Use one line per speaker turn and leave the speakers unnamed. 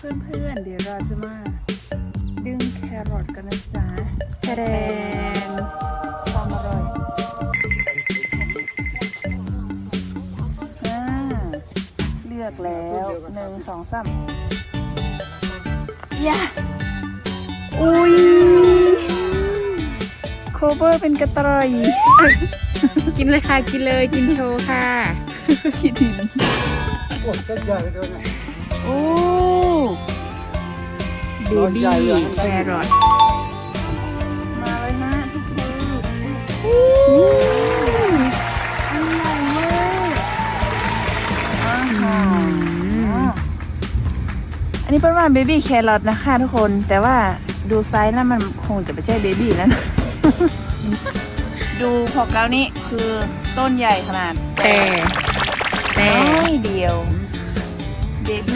พื่อนๆ เดี๋ยวเราจะมา ดึงแครอทกันนะจ๊ะ
แสดง
ความอร่อยอ่าเลือกแล้วหนึ่งสองสามยะอุ้ยโคเวอร์เป็นกระต่าย
กินเลยค่ะ กินเลยกินโชว์ค่ะ
ขี้ดิน
โอ้เส้นใหญ่เลยนะ
โอ้
เบบี้แครอท
มาเลยนะทุกคนอู้อันใหญ่มากอาหารอันนี้เป็นว่าเบบี้แครอทนะคะทุกคน แต่ว่าดูไซส์แล้วมันคงจะไม่ใช่เบบี้แล้วนะ ดูพอเกานี้คือต้นใหญ่ขนาด
แต่แต่
น้อยเดียว เบบี้